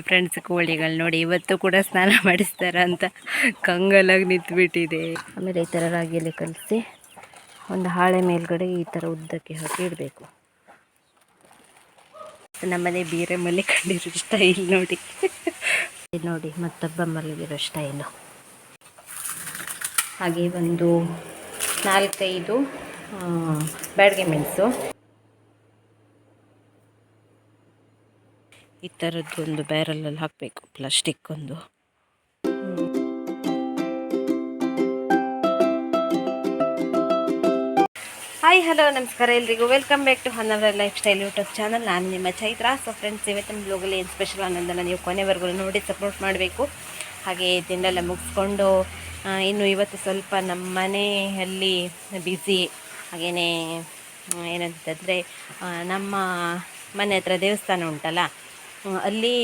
Friends ಕೋಳಿಗಳು ನೋಡಿ, ಇವತ್ತು ಕೂಡ ಸ್ನಾನ ಮಾಡಿಸ್ತಾರ ಅಂತ ಕಂಗಲಾಗಿ ನಿಂತ್ಬಿಟ್ಟಿದೆ. ಆಮೇಲೆ ಈ ಥರ ರಾಗಿಯಲ್ಲಿ ಕಲಸಿ ಒಂದು ಹಾಳೆ ಮೇಲ್ಗಡೆ ಈ ಥರ ಉದ್ದಕ್ಕೆ ಹಾಕಿ ಇಡಬೇಕು. ನಮ್ಮನೆ ಬೀರೆ ಮಲ್ಲಿ ಕಂಡಿರೋ ಸ್ಟೈಲ್ ನೋಡಿ ನೋಡಿ, ಮತ್ತೊಬ್ಬ ಮಲಗಿರೋ ಸ್ಟೈಲು ಹಾಗೆ ಒಂದು ನಾಲ್ಕೈದು ಬ್ಯಾಡ್ಗೆ ಮೆಣಸು ಈ ಥರದ್ದು ಒಂದು ಬ್ಯಾರಲಲ್ಲಿ ಹಾಕಬೇಕು ಪ್ಲಾಸ್ಟಿಕ್ ಒಂದು. ಹಾಯ್ ಹಲೋ ನಮಸ್ಕಾರ ಎಲ್ರಿಗೂ. Welcome back to Hannavara lifestyle YouTube channel ನಾನು ನಿಮ್ಮ ಚೈತ್ರ. ಸೊ ಫ್ರೆಂಡ್ಸ್ ಇವತ್ತಿನ ಬ್ಲಾಗಲ್ಲಿ ಏನು ಸ್ಪೆಷಲ್ ಅನ್ನೋದನ್ನು ನೀವು ಕೊನೆವರೆಗೂ ನೋಡಿ ಸಪೋರ್ಟ್ ಮಾಡಬೇಕು. ಹಾಗೆ ದಿನೆಲ್ಲ ಮುಗಿಸ್ಕೊಂಡು ಇನ್ನು ಇವತ್ತು ಸ್ವಲ್ಪ ನಮ್ಮ ಮನೆಯಲ್ಲಿ ಬ್ಯುಸಿ ಹಾಗೆಯೇ ಏನಂತಂದರೆ ನಮ್ಮ ಮನೆ ಹತ್ರ ದೇವಸ್ಥಾನ ಉಂಟಲ್ಲ ಅಲ್ಲಿ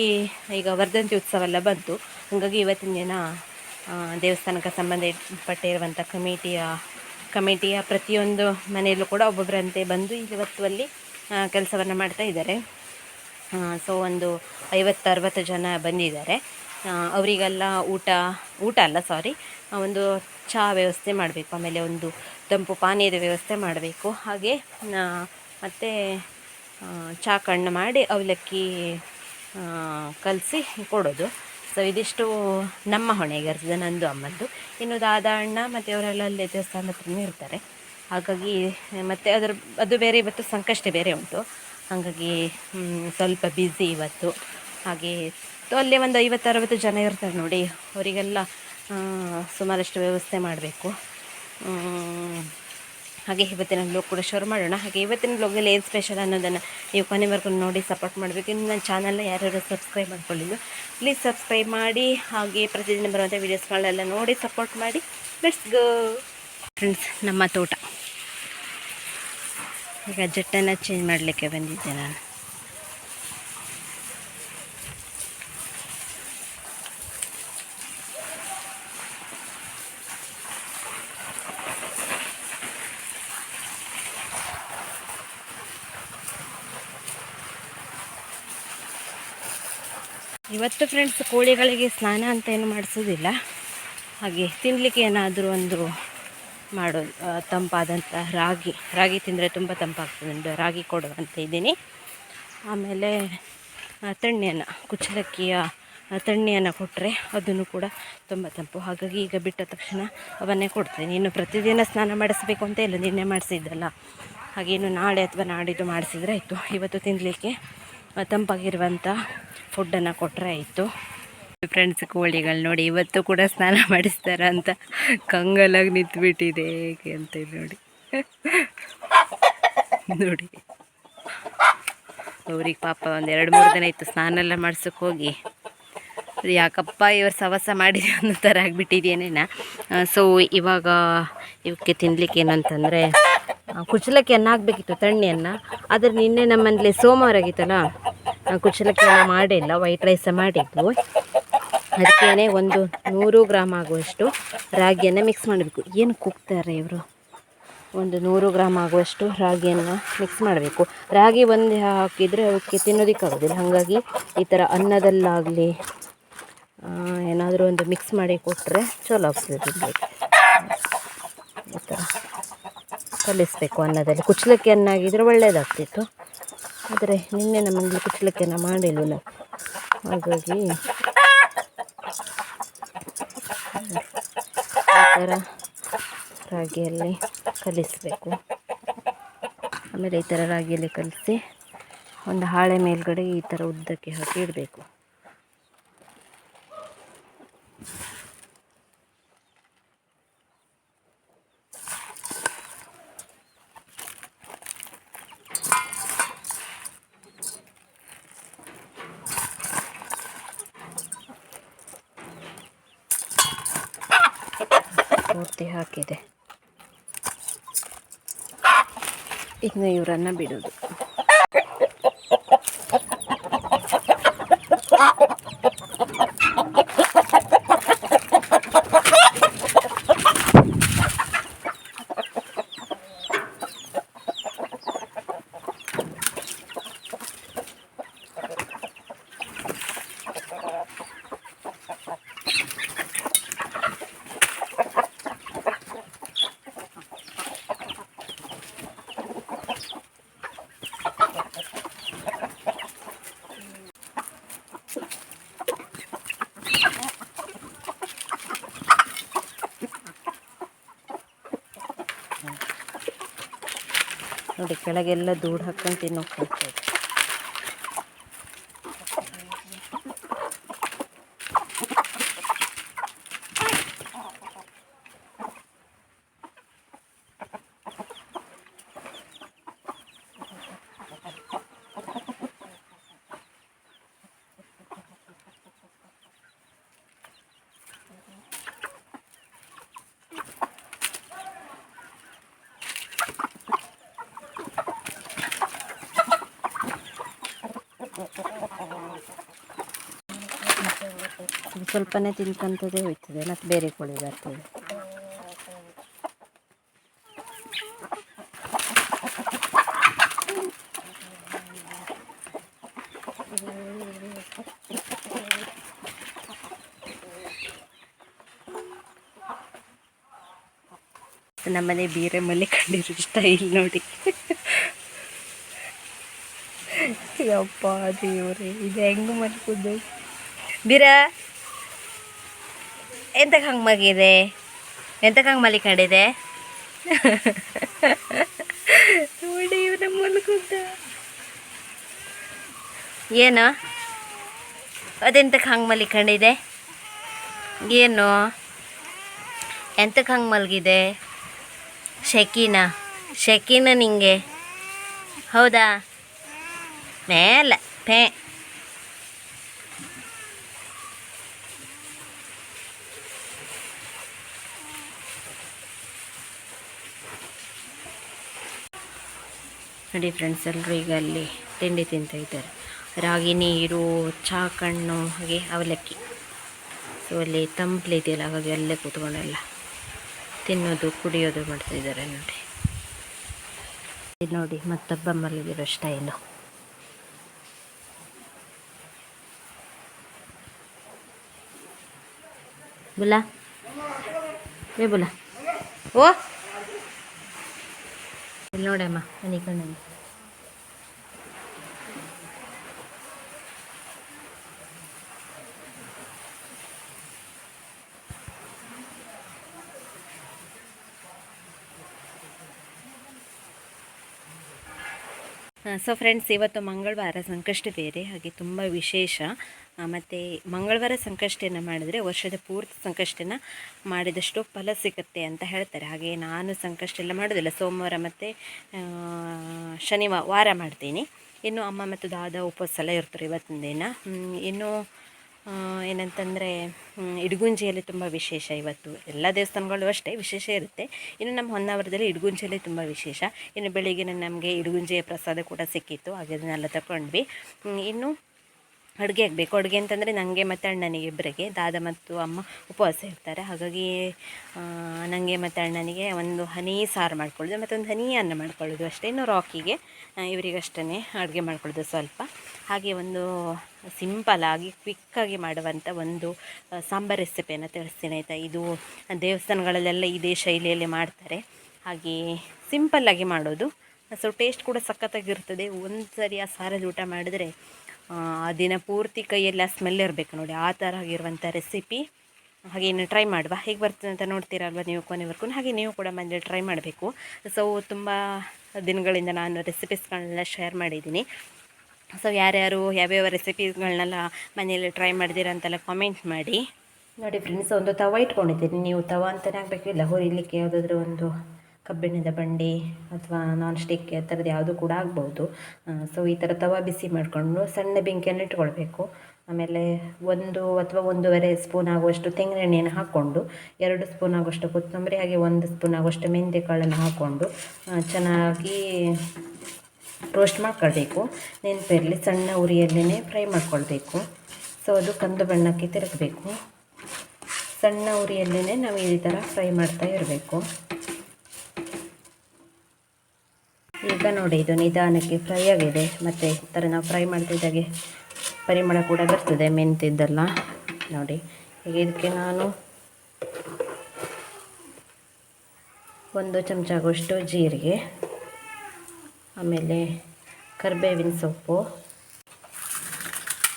ಈಗ ವರ್ಧಂತಿ ಉತ್ಸವ ಎಲ್ಲ ಬಂತು. ಹಾಗಾಗಿ ಇವತ್ತಿನ ದಿನ ದೇವಸ್ಥಾನಕ್ಕೆ ಸಂಬಂಧಪಟ್ಟಿರುವಂಥ ಕಮಿಟಿಯ ಕಮಿಟಿಯ ಪ್ರತಿಯೊಂದು ಮನೆಯಲ್ಲೂ ಕೂಡ ಒಬ್ಬೊಬ್ಬರಂತೆ ಬಂದು ಇವತ್ತು ಅಲ್ಲಿ ಕೆಲಸವನ್ನು ಮಾಡ್ತಾ ಇದ್ದಾರೆ. ಸೊ ಒಂದು ಐವತ್ತು ಅರವತ್ತು ಜನ ಬಂದಿದ್ದಾರೆ. ಅವರಿಗೆಲ್ಲ ಊಟ ಊಟ ಅಲ್ಲ ಸಾರಿ ಒಂದು ಚಹಾ ವ್ಯವಸ್ಥೆ ಮಾಡಬೇಕು. ಆಮೇಲೆ ಒಂದು ತಂಪು ಪಾನೀಯದ ವ್ಯವಸ್ಥೆ ಮಾಡಬೇಕು. ಹಾಗೆ ಮತ್ತು ಚಹಾ ಕಣ್ಣು ಮಾಡಿ ಅವಲಕ್ಕಿ ಕಲಸಿ ಕೊಡೋದು. ಸೊ ಇದಿಷ್ಟು ನಮ್ಮ ಹೊಣೆಗಾರಿಸಿದ ನಂದು ಅಮ್ಮದ್ದು ಇನ್ನು ದಾದ ಅಣ್ಣ ಮತ್ತು ಅವರೆಲ್ಲ ಅಲ್ಲೇ ದೇವಸ್ಥಾನದ ಹತ್ರನೇ ಇರ್ತಾರೆ. ಹಾಗಾಗಿ, ಮತ್ತು ಅದರ, ಅದು ಬೇರೆ ಇವತ್ತು ಸಂಕಷ್ಟ ಬೇರೆ ಉಂಟು. ಹಾಗಾಗಿ ಸ್ವಲ್ಪ ಬ್ಯುಸಿ ಇವತ್ತು. ಹಾಗೆ ಅಲ್ಲೇ ಒಂದು ಐವತ್ತು ಅರವತ್ತು ಜನ ಇರ್ತಾರೆ ನೋಡಿ. ಅವರಿಗೆಲ್ಲ ಸುಮಾರಷ್ಟು ವ್ಯವಸ್ಥೆ ಮಾಡಬೇಕು. ಹಾಗೆ ಇವತ್ತಿನ ಬ್ಲಾಗ್ ಕೂಡ ಶುರು ಮಾಡೋಣ. ಹಾಗೆ ಇವತ್ತಿನ ಬ್ಲಾಗಲ್ಲಿ ಏನು ಸ್ಪೆಷಲ್ ಅನ್ನೋದನ್ನು ನೀವು ಕೊನೆವರೆಗೂ ನೋಡಿ ಸಪೋರ್ಟ್ ಮಾಡಬೇಕು. ಇನ್ನು ನನ್ನ ಚಾನಲ್ನ ಯಾರ್ಯಾರು ಸಬ್ಸ್ಕ್ರೈಬ್ ಮಾಡ್ಕೊಳ್ಳಿಲ್ಲ ಪ್ಲೀಸ್ ಸಬ್ಸ್ಕ್ರೈಬ್ ಮಾಡಿ. ಹಾಗೆ ಪ್ರತಿದಿನ ಬರುವಂಥ ವೀಡಿಯೋಸ್ಗಳನ್ನೆಲ್ಲ ನೋಡಿ ಸಪೋರ್ಟ್ ಮಾಡಿ. ಲೆಟ್ಸ್ ಗೋ ಫ್ರೆಂಡ್ಸ್ ನಮ್ಮ ತೋಟ. ಈಗ ಜಟ್ಟನ್ನು ಚೇಂಜ್ ಮಾಡಲಿಕ್ಕೆ ಬಂದಿದ್ದೆ ನಾನು. ಇವತ್ತು ಫ್ರೆಂಡ್ಸ್ ಕೋಳಿಗಳಿಗೆ ಸ್ನಾನ ಅಂತ ಏನು ಮಾಡಿಸೋದಿಲ್ಲ. ಹಾಗೆ ತಿನ್ನಲಿಕ್ಕೆ ಏನಾದರೂ ಒಂದು ಮಾಡೋದು ಆ, ತಂಪಾದಂಥ ರಾಗಿ ರಾಗಿ ತಿಂದರೆ ತುಂಬ ತಂಪಾಗ್ತದೆ ರಾಗಿ ಕೊಡುವಂತ ಇದ್ದೀನಿ. ಆಮೇಲೆ ತಣ್ಣೆಯನ್ನು ಕುಚ್ಚಲಕ್ಕಿಯ ತಣ್ಣೆಯನ್ನು ಕೊಟ್ಟರೆ ಅದನ್ನು ಕೂಡ ತುಂಬ ತಂಪು. ಹಾಗಾಗಿ ಈಗ ಬಿಟ್ಟ ತಕ್ಷಣ ಅವನ್ನೇ ಕೊಡ್ತೀನಿ. ಇನ್ನು ಪ್ರತಿದಿನ ಸ್ನಾನ ಮಾಡಿಸ್ಬೇಕು ಅಂತ ಇಲ್ಲ ನಿನ್ನೆ ಮಾಡಿಸಿದ್ದಲ್ಲ. ಹಾಗೇನು ನಾಳೆ ಅಥವಾ ನಾಡಿದ್ದು ಮಾಡಿಸಿದ್ರೆ ಆಯಿತು. ಇವತ್ತು ತಿನ್ನಲಿಕ್ಕೆ ತಂಪಾಗಿರುವಂಥ ಫುಡ್ಡನ್ನು ಕೊಟ್ಟರೆ ಆಯಿತು. ಫ್ರೆಂಡ್ಸ್ ಕೋಳಿಗಳು ನೋಡಿ, ಇವತ್ತು ಕೂಡ ಸ್ನಾನ ಮಾಡಿಸ್ತಾರ ಅಂತ ಕಂಗಲಾಗಿ ನಿಂತ್ಬಿಟ್ಟಿದೆ ಹೇಗೆ ಅಂತ ನೋಡಿ. ನೋಡಿ. ಅವ್ರಿಗೆ ಪಾಪ ಒಂದು ಎರಡು ಮೂರು ದಿನ ಇತ್ತು ಸ್ನಾನ ಎಲ್ಲ ಮಾಡ್ಸೋಕೆ ಹೋಗಿ. ಯಾಕಪ್ಪ ಇವ್ರು ಸವಸ ಮಾಡಿದೆ ಅನ್ನೋ ಥರ ಆಗಿಬಿಟ್ಟಿದೇನೇನ ಸೊ ಇವಾಗ ಇವಕ್ಕೆ ತಿನ್ನಲಿಕ್ಕೆ ಏನಂತಂದರೆ ಕುಚ್ಚಲಕ್ಕಿಯನ್ನು ಹಾಕಬೇಕಿತ್ತು ಅನ್ನ ಆದರೆ ನಿನ್ನೆ ನಮ್ಮನೇಲಿ ಸೋಮವಾರ ಆಗಿತ್ತಲ್ಲ ಆ, ಕುಚ್ಚಲಕ್ಕಿಯನ್ನು ಮಾಡಿಲ್ಲ ವೈಟ್ ರೈಸ ಮಾಡಿದ್ದು. ಅದಕ್ಕೇನೆ ಒಂದು ನೂರು ಗ್ರಾಮ್ ಆಗುವಷ್ಟು ರಾಗಿಯನ್ನು ಮಿಕ್ಸ್ ಮಾಡಬೇಕು. ಏನು ಕುಗ್ತಾರೆ ಇವರು? ಒಂದು ನೂರು ಗ್ರಾಮ್ ಆಗುವಷ್ಟು ರಾಗಿಯನ್ನು ಮಿಕ್ಸ್ ಮಾಡಬೇಕು. ರಾಗಿ ಒಂದು ಹಾಕಿದರೆ ಅವಕ್ಕೆ ತಿನ್ನೋದಕ್ಕಾಗೋದಿಲ್ಲ ಹಾಗಾಗಿ ಈ ಥರ ಅನ್ನದಲ್ಲಾಗಲಿ ಏನಾದರೂ ಒಂದು ಮಿಕ್ಸ್ ಮಾಡಿ ಕೊಟ್ಟರೆ ಚಲೋ ಆಗ್ತದೆ ಈ ಥರ ಕಲಿಸ್ಬೇಕು ಅನ್ನದಲ್ಲಿ. ಕುಚ್ಚಲಕ್ಕಿ ಅನ್ನ ಆಗಿದ್ರೆ ಒಳ್ಳೆಯದಾಗ್ತಿತ್ತು ಆದರೆ ನಿನ್ನೆ ನಮ್ಮಲ್ಲಿ ಕುಚ್ಚಲಕ್ಕಿಯನ್ನು ಮಾಡಿಲ್ಲ ಹಾಗಾಗಿ ಆ ಥರ ರಾಗಿಯಲ್ಲಿ ಕಲಿಸಬೇಕು. ಆಮೇಲೆ ಈ ಥರ ರಾಗಿಯಲ್ಲಿ ಕಲಿಸಿ ಒಂದು ಹಾಳೆ ಮೇಲ್ಗಡೆ ಈ ಥರ ಉದ್ದಕ್ಕೆ ಹಾಕಿ ಇಡಬೇಕು. ಪೂರ್ತಿ ಹಾಕಿದೆ. ಇನ್ನು ಇವರನ್ನು ಬಿಡೋದು. ನೋಡಿ ಕೆಳಗೆಲ್ಲ ದೂಡ್ ಹಾಕೊಂಡು ತಿನ್ನೋಕೆ ಸ್ವಲ್ಪನೇ ತಿನ್ಕೊಂತದೇ ಹೋಯ್ತದೆ ಮತ್ತೆ ಬೇರೆ ಕೋಳಿ ಬರ್ತದೆ. ನಮ್ಮನೆ ಬೀರೆ ಮಲ್ಲಿ ಕಂಡಿರೋ ಸ್ಟೈಲ್ ನೋಡಿ. ಯಪ್ಪ ದೇವ್ರಿ, ಇದು ಹೆಂಗೆ ಮಲ್ಕೋದು? ಬೀರ ಎಂತಕ್ಕೆ ಹಂಗೆ ಮಗಿದೆ ಎಂತಕ್ಕೆ ಹಂಗೆ ಮಲಿಕೊಂಡಿದೆ ನೋಡಿ ಇವ್ರ ಏನು? ಅದೆಂತಕ್ಕೆ ಹಂಗೆ ಮಲಿಕೊಂಡಿದೆ ಏನು? ಎಂತಕ್ಕೆ ಹಂಗೆ ಮಲಗಿದೆ ಶೆಕಿನ ಶೆಕಿನ ನಿಂಗೆ. ಹೌದಾ? ಮೇಲ ಪೇ ನೋಡಿ ಫ್ರೆಂಡ್ಸ್ ಎಲ್ಲರೂ ಈಗ ಅಲ್ಲಿ ತಿಂಡಿ ತಿಂತಾಯಿದ್ದಾರೆ ರಾಗಿ ನೀರು, ಚಹಾ ಕಣ್ಣು, ಹಾಗೆ ಅವಲಕ್ಕಿ. ಸೊ ಅಲ್ಲಿ ತಂಪ್ಲಿ ಇದೆಯಲ್ಲ, ಹಾಗಾಗಿ ಅಲ್ಲೇ ಕೂತ್ಕೊಂಡೆಲ್ಲ ತಿನ್ನೋದು, ಕುಡಿಯೋದು ಮಾಡ್ತಾಯಿದ್ದಾರೆ ನೋಡಿ. ನೋಡಿ, ಮತ್ತೊಬ್ಬ ಮಲಗಿರೋ ಸ್ಟೈಲು ಬುಲಾ ಏ ಬೋಲಾ ಓ ಇಲ್ಲಿ ನೋಡಮ್ಮ ಕಣ್ಣಲ್ಲಿ ಸೊ ಫ್ರೆಂಡ್ಸ್ ಇವತ್ತು ಮಂಗಳವಾರ ಸಂಕಷ್ಟ ಬೇರೆ, ಹಾಗೆ ತುಂಬ ವಿಶೇಷ. ಮತ್ತು ಮಂಗಳವಾರ ಸಂಕಷ್ಟಿಯನ್ನು ಮಾಡಿದರೆ ವರ್ಷದ ಪೂರ್ತಿ ಸಂಕಷ್ಟಿನ ಮಾಡಿದಷ್ಟು ಫಲ ಸಿಗುತ್ತೆ ಅಂತ ಹೇಳ್ತಾರೆ. ಹಾಗೆ ನಾನು ಸಂಕಷ್ಟ ಎಲ್ಲ ಮಾಡೋದಿಲ್ಲ ಸೋಮವಾರ ಮತ್ತು ಶನಿವಾರ ವಾರ ಮಾಡ್ತೀನಿ. ಇನ್ನು ಅಮ್ಮ ಮತ್ತು ದಾದ ಉಪವಾಸ ಇರ್ತಾರೆ ಇವತ್ತಿನ ದಿನ. ಇನ್ನು ಏನಂತಂದರೆ ಇಡಗುಂಜಿಯಲ್ಲಿ ತುಂಬ ವಿಶೇಷ ಇವತ್ತು. ಎಲ್ಲ ದೇವಸ್ಥಾನಗಳು ಅಷ್ಟೇ ವಿಶೇಷ ಇರುತ್ತೆ. ಇನ್ನು ನಮ್ಮ ಹೊನ್ನಾವರದಲ್ಲಿ ಇಡಗುಂಜಿಯಲ್ಲಿ ತುಂಬ ವಿಶೇಷ. ಇನ್ನು ಬೆಳಿಗ್ಗೆ ನಮಗೆ ಇಡಗುಂಜಿಯ ಪ್ರಸಾದ ಕೂಡ ಸಿಕ್ಕಿತ್ತು. ಹಾಗೆ ಅದನ್ನೆಲ್ಲ ತಗೊಂಡ್ವಿ ಇನ್ನು ಅಡುಗೆ ಆಗಬೇಕು. ಅಡುಗೆ ಅಂತಂದರೆ ನನಗೆ ಮತ್ತು ಅಣ್ಣನಿಗೆ ಇಬ್ಬರಿಗೆ ದಾದ ಮತ್ತು ಅಮ್ಮ ಉಪವಾಸ ಇರ್ತಾರೆ. ಹಾಗಾಗಿ ನನಗೆ ಮತ್ತು ಅಣ್ಣನಿಗೆ ಒಂದು ಹನಿ ಸಾರು ಮಾಡ್ಕೊಳ್ಳೋದು ಮತ್ತು ಒಂದು ಹನಿ ಅನ್ನ ಮಾಡ್ಕೊಳ್ಳೋದು ಅಷ್ಟೇ. ಇನ್ನು ರಾಕಿಗೆ ಇವರಿಗಷ್ಟೇ ಅಡುಗೆ ಮಾಡ್ಕೊಳ್ಳೋದು ಸ್ವಲ್ಪ. ಹಾಗೆ ಒಂದು ಸಿಂಪಲಾಗಿ ಕ್ವಿಕ್ಕಾಗಿ ಮಾಡುವಂಥ ಒಂದು ಸಾಂಬಾರ್ ರೆಸಿಪಿಯನ್ನು ತಿಳಿಸ್ತೀನಿ ಆಯಿತಾ? ಇದು ದೇವಸ್ಥಾನಗಳಲ್ಲೆಲ್ಲ ಇದೇ ಶೈಲಿಯಲ್ಲಿ ಮಾಡ್ತಾರೆ. ಹಾಗೆ ಸಿಂಪಲ್ಲಾಗಿ ಮಾಡೋದು. ಸೊ ಟೇಸ್ಟ್ ಕೂಡ ಸಖತ್ತಾಗಿರ್ತದೆ. ಒಂದು ಸರಿ ಆ ಸಾರಲ್ಲಿ ಊಟ ಮಾಡಿದರೆ ದಿನ ಪೂರ್ತಿ ಕೈಯಲ್ಲಿ ಆ ಸ್ಮೆಲ್ ಇರಬೇಕು ನೋಡಿ, ಆ ಥರ ಆಗಿರುವಂಥ ರೆಸಿಪಿ ಹಾಗೇನು ಟ್ರೈ ಮಾಡುವ. ಹೇಗೆ ಬರ್ತದೆ ಅಂತ ನೋಡ್ತೀರಲ್ವ ನೀವು ಕೊನೆವರೆಗೂ? ಹಾಗೆ ನೀವು ಕೂಡ ಮನೇಲಿ ಟ್ರೈ ಮಾಡಬೇಕು. ಸೊ ತುಂಬ ದಿನಗಳಿಂದ ನಾನು ರೆಸಿಪೀಸ್ಗಳನ್ನೆಲ್ಲ ಶೇರ್ ಮಾಡಿದ್ದೀನಿ. ಸೊ ಯಾರ್ಯಾರು ಯಾವ್ಯಾವ ರೆಸಿಪೀಸ್ಗಳನ್ನೆಲ್ಲ ಮನೆಯಲ್ಲಿ ಟ್ರೈ ಮಾಡಿದ್ದೀರಾ ಅಂತೆಲ್ಲ ಕಾಮೆಂಟ್ ಮಾಡಿ. ನೋಡಿ ಫ್ರೆಂಡ್ಸ್ ಒಂದು ತವ ಇಟ್ಕೊಂಡಿದ್ದೀನಿ. ನೀವು ತವ ಅಂತಲೇ ಆಗಬೇಕಿಲ್ಲ, ಹುರಿಲಿಕ್ಕೆ ಯಾವುದಾದ್ರೂ ಒಂದು ಕಬ್ಬಿಣದ ಬಂಡಿ ಅಥವಾ ನಾನ್ ಸ್ಟಿಕ್ ಆ ಥರದ್ದು ಯಾವುದು ಕೂಡ ಆಗ್ಬೋದು. ಸೊ ಈ ಥರ ತವ ಬಿಸಿ ಮಾಡಿಕೊಂಡು ಸಣ್ಣ ಬೆಂಕಿಯನ್ನು ಇಟ್ಕೊಳ್ಬೇಕು. ಆಮೇಲೆ ಒಂದು ಅಥವಾ ಒಂದೂವರೆ ಸ್ಪೂನ್ ಆಗುವಷ್ಟು ತೆಂಗಿನೆಣ್ಣೆಯನ್ನು ಹಾಕ್ಕೊಂಡು, ಎರಡು ಸ್ಪೂನ್ ಆಗುವಷ್ಟು ಕೊತ್ತಂಬರಿ ಹಾಗೆ ಒಂದು ಸ್ಪೂನ್ ಆಗುವಷ್ಟು ಮೆಂತ್ಯ ಕಾಳನ್ನು ಹಾಕ್ಕೊಂಡು ಚೆನ್ನಾಗಿ ರೋಸ್ಟ್ ಮಾಡ್ಕೊಳ್ಬೇಕು. ನೆನಪಿರಲಿ ಸಣ್ಣ ಉರಿಯಲ್ಲೇ ಫ್ರೈ ಮಾಡ್ಕೊಳ್ಬೇಕು. ಸೊ ಅದು ಕಂದು ಬಣ್ಣಕ್ಕೆ ತಿರುಗಬೇಕು. ಸಣ್ಣ ಉರಿಯಲ್ಲೇ ನಾವು ಈ ಥರ ಫ್ರೈ ಮಾಡ್ತಾ ಇರಬೇಕು. ಈಗ ನೋಡಿ, ಇದು ನಿಧಾನಕ್ಕೆ ಫ್ರೈ ಆಗಿದೆ ಮತ್ತು ಈ ಥರ ನಾವು ಫ್ರೈ ಮಾಡ್ತಿದ್ದಾಗೆ ಪರಿಮಳ ಕೂಡ ಬರ್ತದೆ ಮೆಂತಿದ್ದೆಲ್ಲ ನೋಡಿ, ಈಗ ಇದಕ್ಕೆ ನಾನು ಒಂದು ಚಮಚ ಆಗುವಷ್ಟು ಜೀರಿಗೆ, ಆಮೇಲೆ ಕರಿಬೇವಿನ ಸೊಪ್ಪು,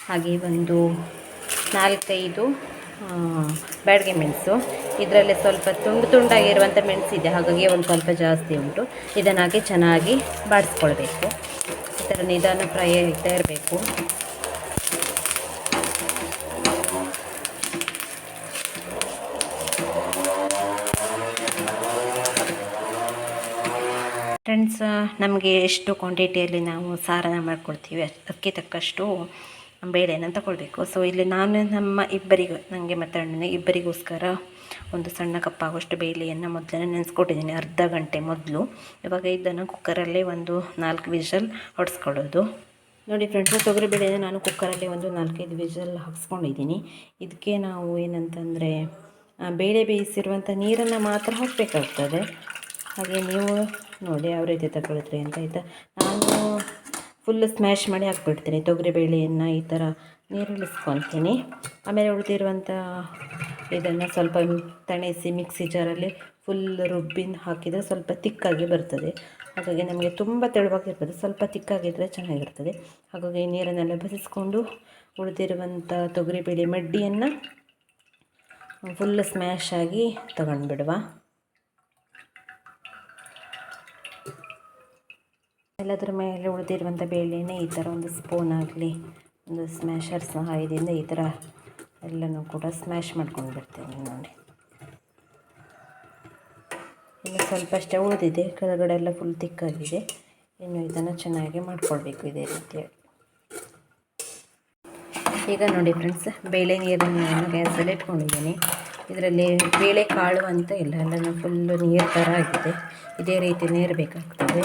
ಹಾಗೆ ಒಂದು ನಾಲ್ಕೈದು ಬ್ಯಾಡಗೆ ಮೆಣಸು. ಇದರಲ್ಲಿ ಸ್ವಲ್ಪ ತುಂಡು ತುಂಡಾಗಿರುವಂಥ ಮೆಣಸಿದೆ ಹಾಗಾಗಿ ಒಂದು ಸ್ವಲ್ಪ ಜಾಸ್ತಿ ಉಂಟು. ಇದನ್ನು ಹಾಕಿ ಚೆನ್ನಾಗಿ ಬಾಡಿಸ್ಕೊಳ್ಬೇಕು. ಈ ಥರ ನಿಧಾನ ಫ್ರೈ ಆಗ್ತಾ ಇರಬೇಕು. ಫ್ರೆಂಡ್ಸ್, ನಮಗೆ ಎಷ್ಟು ಕ್ವಾಂಟಿಟಿಯಲ್ಲಿ ನಾವು ಸಾರನ್ನು ಮಾಡ್ಕೊಳ್ತೀವಿ ಅದಕ್ಕೆ ತಕ್ಕಷ್ಟು ಬೇಳೆನ ತಗೊಳ್ಬೇಕು. ಸೊ ಇಲ್ಲಿ ನಾನು ನಮ್ಮ ಇಬ್ಬರಿಗೂ ನನಗೆ ಮತ್ತು ಅಣ್ಣನಿಗೆ ಇಬ್ಬರಿಗೋಸ್ಕರ ಒಂದು ಸಣ್ಣ ಕಪ್ಪಾಗುವಷ್ಟು ಬೇಳೆಯನ್ನು ಮೊದಲೇ ನೆನೆಸ್ಕೊಟ್ಟಿದ್ದೀನಿ, ಅರ್ಧ ಗಂಟೆ ಮೊದಲು. ಇವಾಗ ಇದನ್ನು ಕುಕ್ಕರಲ್ಲಿ ಒಂದು ನಾಲ್ಕು ವಿಷಲ್ ಹೊಡೆಸ್ಕೊಳ್ಳೋದು. ನೋಡಿ ಫ್ರೆಂಡ್ಸ್ ತೊಗರಿ ಬೇಳೆನ ನಾನು ಕುಕ್ಕರಲ್ಲಿ ಒಂದು ನಾಲ್ಕೈದು ವಿಷಲ್ ಹಾಕ್ಸ್ಕೊಂಡಿದ್ದೀನಿ. ಇದಕ್ಕೆ ನಾವು ಏನಂತಂದರೆ ಬೇಳೆ ಬೇಯಿಸಿರುವಂಥ ನೀರನ್ನು ಮಾತ್ರ ಹಾಕಬೇಕಾಗ್ತದೆ. ಹಾಗೆ ನೀವು ನೋಡಿ ಯಾವ ರೀತಿ ತಗೊಳ್ತೀರಿ ಅಂತ ಆಯಿತಾ? ನಾನು ಫುಲ್ ಸ್ಮ್ಯಾಶ್ ಮಾಡಿ ಹಾಕ್ಬಿಡ್ತೀನಿ ತೊಗರಿ ಬೇಳೆಯನ್ನು ಈ ಥರ ನೀರಿಳಿಸ್ಕೊತೀನಿ ಆಮೇಲೆ ಉಳಿದಿರುವಂಥ ಇದನ್ನು ಸ್ವಲ್ಪ ತಣಿಸಿ ಮಿಕ್ಸಿ ಜಾರಲ್ಲಿ ಫುಲ್ ರುಬ್ಬಿನ ಹಾಕಿದರೆ ಸ್ವಲ್ಪ ತಿಕ್ಕಾಗಿ ಬರ್ತದೆ. ಹಾಗಾಗಿ ನಮಗೆ ತುಂಬ ತೆಳುವಾಗಿರ್ತದೆ. ಸ್ವಲ್ಪ ತಿಕ್ಕಾಗಿದ್ದರೆ ಚೆನ್ನಾಗಿರ್ತದೆ. ಹಾಗಾಗಿ ನೀರನ್ನೆಲ್ಲ ಬಸಿಸ್ಕೊಂಡು ಉಳಿದಿರುವಂಥ ತೊಗರಿಬೇಳೆ ಮಡ್ಡಿಯನ್ನು ಫುಲ್ ಸ್ಮ್ಯಾಶ್ ಆಗಿ ತಗೊಂಡ್ಬಿಡುವ. ಎಲ್ಲದರ ಮೇಲೆ ಉಳಿದಿರುವಂಥ ಬೇಳೆನೇ ಈ ಥರ ಒಂದು ಸ್ಪೂನ್ ಆಗಲಿ, ಒಂದು ಸ್ಮ್ಯಾಶರ್ ಸಹಾಯದಿಂದ ಈ ಥರ ಎಲ್ಲನೂ ಕೂಡ ಸ್ಮ್ಯಾಶ್ ಮಾಡ್ಕೊಂಡು ಬಿಡ್ತೇನೆ ನೋಡಿ. ಇನ್ನು ಸ್ವಲ್ಪ ಅಷ್ಟೇ ಉಳಿದಿದೆ, ಕೆಳಗಡೆ ಎಲ್ಲ ಫುಲ್ ತಿಕ್ಕಾಗಿದೆ ಇನ್ನು ಇದನ್ನು ಚೆನ್ನಾಗಿ ಮಾಡ್ಕೊಳ್ಬೇಕು ಇದೇ ರೀತಿ ಈಗ ನೋಡಿ ಫ್ರೆಂಡ್ಸ್ ಬೇಳೆ ನೀರನ್ನು ನಾನು ಗ್ಯಾಸಲ್ಲಿ ಇಟ್ಕೊಂಡಿದ್ದೀನಿ. ಇದರಲ್ಲಿ ಬೇಳೆ ಕಾಳು ಅಂತ ಇಲ್ಲ ಎಲ್ಲ ಫುಲ್ಲು ನೀರು ಥರ ಆಗಿದೆ. ಇದೇ ರೀತಿ ನೀರು ಬೇಕಾಗ್ತದೆ.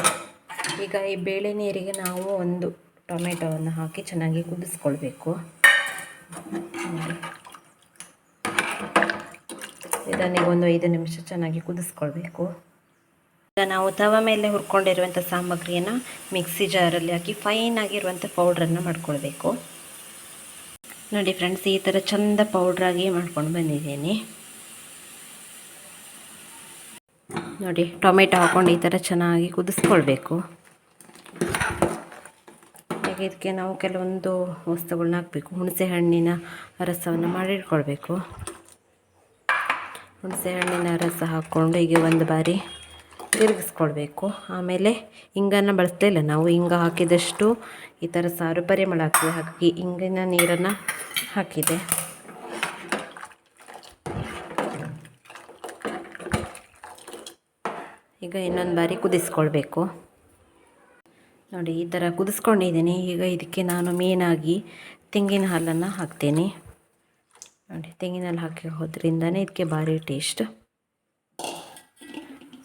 ಈಗ ಈ ಬೇಳೆ ನೀರಿಗೆ ನಾವು ಒಂದು ಟೊಮೆಟೊವನ್ನು ಹಾಕಿ ಚೆನ್ನಾಗಿ ಕುದಿಸ್ಕೊಳ್ಬೇಕು. ಒಂದು ಐದು ನಿಮಿಷ ಚೆನ್ನಾಗಿ ಕುದಿಸ್ಕೊಳ್ಬೇಕು. ಈಗ ನಾವು ತವ ಮೇಲೆ ಹುರ್ಕೊಂಡಿರುವಂಥ ಸಾಮಗ್ರಿಯನ್ನು ಮಿಕ್ಸಿ ಜಾರಲ್ಲಿ ಹಾಕಿ ಫೈನ್ ಆಗಿರುವಂಥ ಪೌಡ್ರನ್ನು ಮಾಡ್ಕೊಳ್ಬೇಕು. ನೋಡಿ ಫ್ರೆಂಡ್ಸ್ ಈ ಥರ ಚಂದ ಪೌಡ್ರಾಗಿ ಮಾಡ್ಕೊಂಡು ಬಂದಿದ್ದೀನಿ. ನೋಡಿ, ಟೊಮೆಟೊ ಹಾಕ್ಕೊಂಡು ಈ ಥರ ಚೆನ್ನಾಗಿ ಕುದಿಸ್ಕೊಳ್ಬೇಕು. ಈಗ ಇದಕ್ಕೆ ನಾವು ಕೆಲವೊಂದು ವಸ್ತುಗಳನ್ನ ಹಾಕಬೇಕು. ಹುಣಸೆ ಹಣ್ಣಿನ ರಸವನ್ನು ಮಾಡಿಟ್ಕೊಳ್ಬೇಕು. ಹುಣಸೆ ಹಣ್ಣಿನ ರಸ ಹಾಕ್ಕೊಂಡು ಹೀಗೆ ಒಂದು ಬಾರಿ ತಿರುಗಿಸ್ಕೊಳ್ಬೇಕು. ಆಮೇಲೆ ಹಿಂಗನ್ನು ಬಳಸ್ತಾ ಇಲ್ಲ ನಾವು. ಹಿಂಗ ಹಾಕಿದಷ್ಟು ಈ ಥರ ಸಾರು ಪರಿಮಳ ಆಗ್ತದೆ. ಹಾಗಾಗಿ ಹಿಂಗಿನ ನೀರನ್ನು ಹಾಕಿದೆ. ಈಗ ಇನ್ನೊಂದು ಬಾರಿ ಕುದಿಸ್ಕೊಳ್ಬೇಕು. ನೋಡಿ, ಈ ಥರ ಕುದಿಸ್ಕೊಂಡಿದ್ದೀನಿ. ಈಗ ಇದಕ್ಕೆ ನಾನು ಮೇನಾಗಿ ತೆಂಗಿನ ಹಾಲನ್ನು ಹಾಕ್ತೀನಿ. ನೋಡಿ, ತೆಂಗಿನ ಹಾಲು ಹಾಕಿ ಹೋದ್ರಿಂದನೇ ಇದಕ್ಕೆ ಭಾರಿ ಟೇಸ್ಟ್.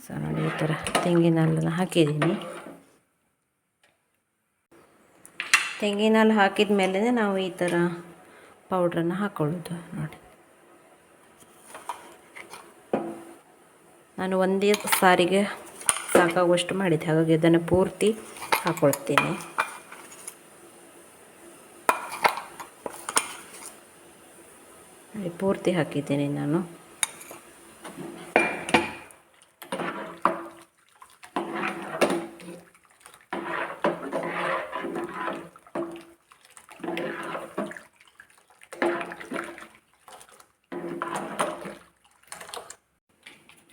ಸೊ ನೋಡಿ, ಈ ಥರ ತೆಂಗಿನ ಹಾಲನ್ನು ಹಾಕಿದ್ದೀನಿ. ತೆಂಗಿನ ಹಾಲು ಹಾಕಿದ ಮೇಲೆ ನಾವು ಈ ಥರ ಪೌಡ್ರನ್ನು ಹಾಕ್ಕೊಳ್ಳೋದು ನೋಡಿ. ನಾನು ಒಂದೇ ಸಾರಿಗೆ ಸಾಕಾಗುವಷ್ಟು ಮಾಡಿದ್ದೆ. ಹಾಗಾಗಿ ಅದನ್ನು ಪೂರ್ತಿ ಹಾಕ್ಕೊಳ್ತೀನಿ ನೋಡಿ, ಪೂರ್ತಿ ಹಾಕಿದ್ದೀನಿ ನಾನು.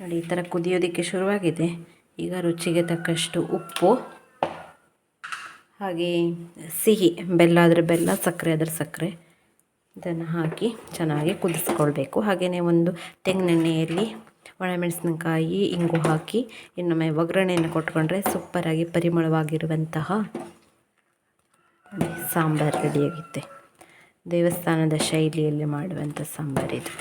ನೋಡಿ ಈ ಥರ ಕುದಿಯೋದಕ್ಕೆ ಶುರುವಾಗಿದೆ. ಈಗ ರುಚಿಗೆ ತಕ್ಕಷ್ಟು ಉಪ್ಪು. ಹಾಗೆ ಸಿಹಿ, ಬೆಲ್ಲ ಆದರೆ ಬೆಲ್ಲ, ಸಕ್ಕರೆ ಆದರೆ ಸಕ್ಕರೆ. ಇದನ್ನು ಹಾಕಿ ಚೆನ್ನಾಗಿ ಕುದಿಸ್ಕೊಳ್ಬೇಕು. ಹಾಗೆಯೇ ಒಂದು ತೆಂಗಿನೆಣ್ಣೆಯಲ್ಲಿ ಒಣಮೆಣಸಿನಕಾಯಿ, ಇಂಗು ಹಾಕಿ ಇನ್ನೊಮ್ಮೆ ಒಗ್ಗರಣೆಯನ್ನು ಕೊಟ್ಕೊಂಡ್ರೆ ಸೂಪರಾಗಿ ಪರಿಮಳವಾಗಿರುವಂತಹ ಸಾಂಬಾರು ರೆಡಿಯಾಗುತ್ತೆ ದೇವಸ್ಥಾನದ ಶೈಲಿಯಲ್ಲಿ ಮಾಡುವಂಥ ಸಾಂಬಾರಿದು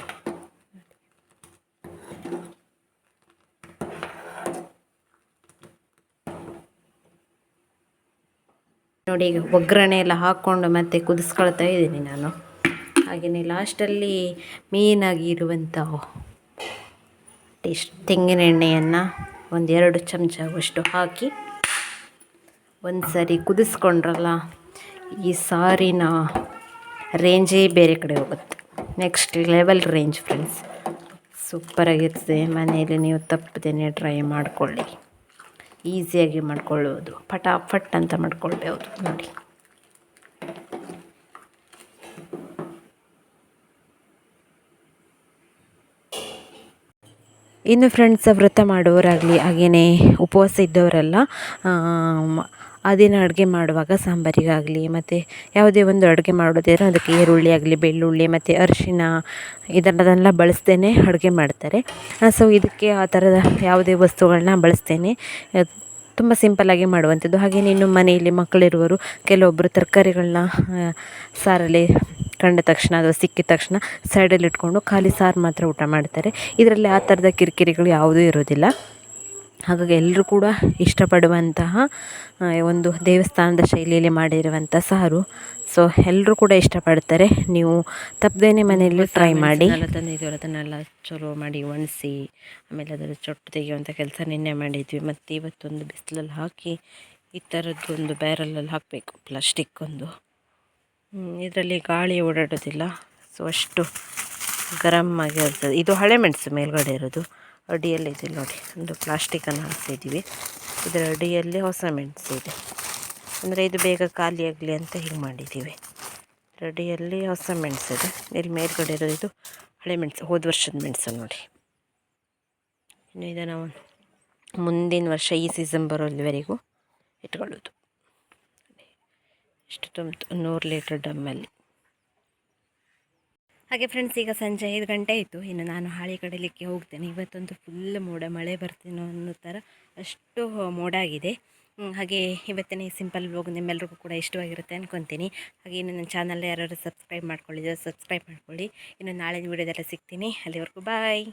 ನೋಡಿ, ಈಗ ಒಗ್ಗರಣೆ ಎಲ್ಲ ಹಾಕ್ಕೊಂಡು ಮತ್ತೆ ಕುದಿಸ್ಕೊಳ್ತಾ ಇದ್ದೀನಿ ನಾನು. ಹಾಗೆಯೇ ಲಾಸ್ಟಲ್ಲಿ ಮೇಯ್ನಾಗಿ ಇರುವಂಥ ಟೇಸ್ಟ್ ತೆಂಗಿನ ಎಣ್ಣೆಯನ್ನು ಒಂದೆರಡು ಚಮಚ ಆಗುವಷ್ಟು ಹಾಕಿ ಒಂದು ಸರಿ ಕುದಿಸ್ಕೊಂಡ್ರಲ್ಲ, ಈ ಸಾರಿನ ರೇಂಜೇ ಬೇರೆ ಕಡೆ ಹೋಗುತ್ತೆ. ನೆಕ್ಸ್ಟ್ ಲೆವೆಲ್ ರೇಂಜ್ ಫ್ರೆಂಡ್ಸ್ ಸೂಪರಾಗಿರ್ತದೆ ಮನೆಯಲ್ಲಿ ನೀವು ತಪ್ಪದೇ ಟ್ರೈ ಮಾಡಿಕೊಳ್ಳಿ. ಈಸಿಯಾಗಿ ಮಾಡ್ಕೊಳ್ಳೋದು ಫಟಾಫಟ್ ಅಂತ ಮಾಡ್ಕೊಳ್ಬೋದು ನೋಡಿ. ಇನ್ನು ಫ್ರೆಂಡ್ಸ್ ವ್ರತ ಮಾಡೋರಾಗಲಿ ಹಾಗೆಯೇ ಉಪವಾಸ ಇದ್ದವರೆಲ್ಲ ಆ, ದಿನ ಅಡುಗೆ ಮಾಡುವಾಗ ಸಾಂಬಾರಿಗಾಗಲಿ ಮತ್ತು ಯಾವುದೇ ಒಂದು ಅಡುಗೆ ಮಾಡೋದಿದ್ರೆ ಅದಕ್ಕೆ ಈರುಳ್ಳಿ ಆಗಲಿ ಬೆಳ್ಳುಳ್ಳಿ ಮತ್ತು ಅರಿಶಿನ ಇದನ್ನೆಲ್ಲ ಬಳಸ್ದೇ ಅಡುಗೆ ಮಾಡ್ತಾರೆ. ಸೊ ಇದಕ್ಕೆ ಆ ಥರದ ಯಾವುದೇ ವಸ್ತುಗಳನ್ನ ಬಳಸ್ತೇನೆ ತುಂಬ ಸಿಂಪಲ್ಲಾಗಿ ಮಾಡುವಂಥದ್ದು. ಹಾಗೆಯೇ ಇನ್ನು ಮನೆಯಲ್ಲಿ ಮಕ್ಕಳಿರುವರು ಕೆಲವೊಬ್ಬರು ತರಕಾರಿಗಳನ್ನ ಸಾರಲ್ಲಿ ಕಂಡ ತಕ್ಷಣ ಅಥವಾ ಸಿಕ್ಕಿದ ತಕ್ಷಣ ಸೈಡಲ್ಲಿ ಇಟ್ಕೊಂಡು ಖಾಲಿ ಸಾರು ಮಾತ್ರ ಊಟ ಮಾಡ್ತಾರೆ. ಇದರಲ್ಲಿ ಆ ಥರದ ಕಿರಿಕಿರಿಗಳು ಯಾವುದೂ ಇರೋದಿಲ್ಲ ಹಾಗಾಗಿ ಎಲ್ಲರೂ ಕೂಡ ಇಷ್ಟಪಡುವಂತಹ ಒಂದು ದೇವಸ್ಥಾನದ ಶೈಲಿಯಲ್ಲಿ ಮಾಡಿರುವಂಥ ಸಾರು. ಸೊ ಎಲ್ಲರೂ ಕೂಡ ಇಷ್ಟಪಡ್ತಾರೆ. ನೀವು ತಪ್ಪದೇನೆ ಮನೆಯಲ್ಲಿ ಟ್ರೈ ಮಾಡಿ. ತಂದಿದ್ದೀವಿ ಅದನ್ನೆಲ್ಲ ಚಲೋ ಮಾಡಿ ಒಣಸಿ ಆಮೇಲೆ ಅದರ ಚೊಟ್ಟು ತೆಗೆಯುವಂಥ ಕೆಲಸ ನಿನ್ನೆ ಮಾಡಿದ್ವಿ. ಮತ್ತು ಇವತ್ತೊಂದು ಬಿಸಿಲಲ್ಲಿ ಹಾಕಿ ಈ ಥರದ್ದೊಂದು ಬ್ಯಾರಲಲ್ಲಿ ಹಾಕಬೇಕು ಪ್ಲಾಸ್ಟಿಕ್ ಒಂದು. ಇದರಲ್ಲಿ ಗಾಳಿ ಓಡಾಡೋದಿಲ್ಲ. ಸೊ ಅಷ್ಟು ಗರಮ್ ಆಗಿರ್ತದೆ. ಇದು ಹಳೆ ಮೆಣಸು ಮೇಲ್ಗಡೆ ಇರೋದು. ಅಡಿಯಲ್ಲಿ ಇದೆ ನೋಡಿ, ಒಂದು ಪ್ಲಾಸ್ಟಿಕನ್ನು ಹಾಕ್ತಿದ್ದೀವಿ ಇದರ ಅಡಿಯಲ್ಲಿ ಹೊಸ ಮೆಣಸು ಇದೆ. ಅಂದರೆ ಇದು ಬೇಗ ಖಾಲಿಯಾಗಲಿ ಅಂತ ಹೀಗೆ ಮಾಡಿದ್ದೀವಿ. ಅಡಿಯಲ್ಲಿ ಹೊಸ ಮೆಣಸು ಇದೆ. ಇಲ್ಲಿ ಮೇಲ್ಗಡೆ ಇರೋದು ಇದು ಹಳೆ ಮೆಣಸು, ಹೋದ ವರ್ಷದ ಮೆಣಸು ನೋಡಿ. ಇನ್ನು ಇದನ್ನು ಮುಂದಿನ ವರ್ಷ ಈ ಸೀಸನ್ ಬರೋಲ್ಲಿವರೆಗೂ ಇಟ್ಕೊಳ್ಳೋದು. ಇಷ್ಟು ತುಂಬ ನೂರು ಲೀಟ್ರ್ ಡಮ್ಮಲ್ಲಿ. ಹಾಗೆ ಫ್ರೆಂಡ್ಸ್ ಈಗ ಸಂಜೆ ಐದು ಗಂಟೆ ಆಯಿತು. ಇನ್ನು ನಾನು ಹಾಳಿ ಕಡಲಿಕ್ಕೆ ಹೋಗ್ತೇನೆ. ಇವತ್ತೊಂದು ಫುಲ್ ಮೋಡ, ಮಳೆ ಬರ್ತೀನೋ ಅನ್ನೋ ಥರ ಅಷ್ಟು ಮೋಡ ಆಗಿದೆ. ಹಾಗೆ ಇವತ್ತಿನ ಈ ಸಿಂಪಲ್ ಬ್ಲಾಗ್ ನಿಮ್ಮೆಲ್ಲರಿಗೂ ಕೂಡ ಇಷ್ಟವಾಗಿರುತ್ತೆ ಅಂದ್ಕೊತೀನಿ ಹಾಗೆ ಇನ್ನು ನನ್ನ ಚಾನಲ್ ಯಾರು ಸಬ್ಸ್ಕ್ರೈಬ್ ಮಾಡ್ಕೊಳ್ಳಿದ್ರೆ ಸಬ್ಸ್ಕ್ರೈಬ್ ಮಾಡ್ಕೊಳ್ಳಿ. ಇನ್ನು ನಾಳೆ ವೀಡಿಯೋದೆಲ್ಲ ಸಿಗ್ತೀನಿ. ಅಲ್ಲಿವರೆಗೂ ಬಾಯ್